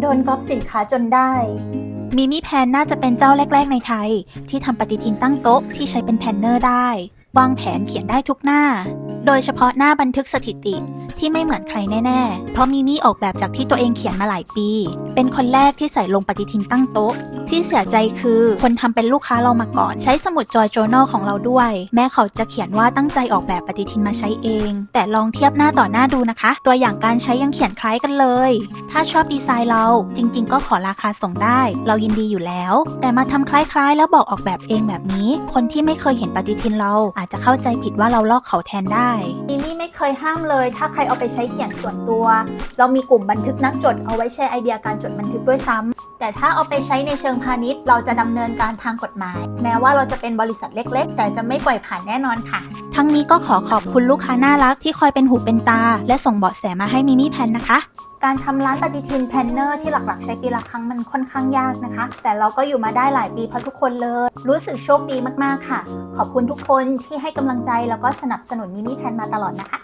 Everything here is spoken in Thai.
โดนก๊อปสินค้าจนได้ มิมิแพนน่าจะเป็นเจ้าแรก ๆ ในไทย ที่ทำปฏิทินตั้งโต๊ะที่ใช้เป็นแพนเนอร์ได้ วางแผนเขียนได้ทุกหน้า โดยเฉพาะหน้าบันทึกสถิติที่ไม่เหมือนใครแน่ ๆ เพราะมิมิออกแบบจากที่ตัวเองเขียนมาหลายปี เป็นคนแรกที่ใส่ลงปฏิทินตั้งโต๊ะ ที่เสียใจคือคนทำเป็นลูกค้าเรามาก่อน ใช้สมุดจอยโจ n a l ของเราด้วย แม้เขาจะเขียนว่าตั้งใจออกแบบปฏิทินมาใช้เอง แต่ลองเทียบหน้าต่อหน้าดูนะคะ ตัวอย่างการใช้ยังเขียนคล้ายกันเลย ถ้าชอบดีไซน์เราจริง ๆ ก็ขอราคาส่งได้ เรายินดีอยู่แล้ว แต่มาทำคล้ายๆ แล้วบอกออกแบบเองแบบนี้ คนที่ไม่เคยเห็นปฏิทินเราอาจจะเข้าใจผิดว่าเราลอกเขาแทนได้มิมี่ไม่เคยห้ามเลย ถ้าใครเอาไปใช้เขียนส่วนตัว เรามีกลุ่มบันทึกนักจดเอาไว้แชร์ไอเดียการจดบันทึกด้วยซ้ำแต่ถ้าเอาไปใช้ในเชิงพาณิชย์ เราจะดำเนินการทางกฎหมาย แม้ว่าเราจะเป็นบริษัทเล็ก ๆ แต่จะไม่ปล่อยผ่านแน่นอนค่ะ ทั้งนี้ก็ขอขอบคุณลูกค้าน่ารักที่คอยเป็นหูเป็นตา และส่งเบาะแสมาให้มิมี่แพนนะคะ การทำร้านปฏิทินแพนเนอร์ที่หลักๆ ใช้ปีละครั้งมันค่อนข้างยากนะคะ แต่เราก็อยู่มาได้หลายปีเพราะทุกคนเลย รู้สึกโชคดีมากๆค่ะ ขอบคุณทุกคนที่ให้กำลังใจแล้วก็สนับสนุนมิมิแพนมาตลอดนะคะ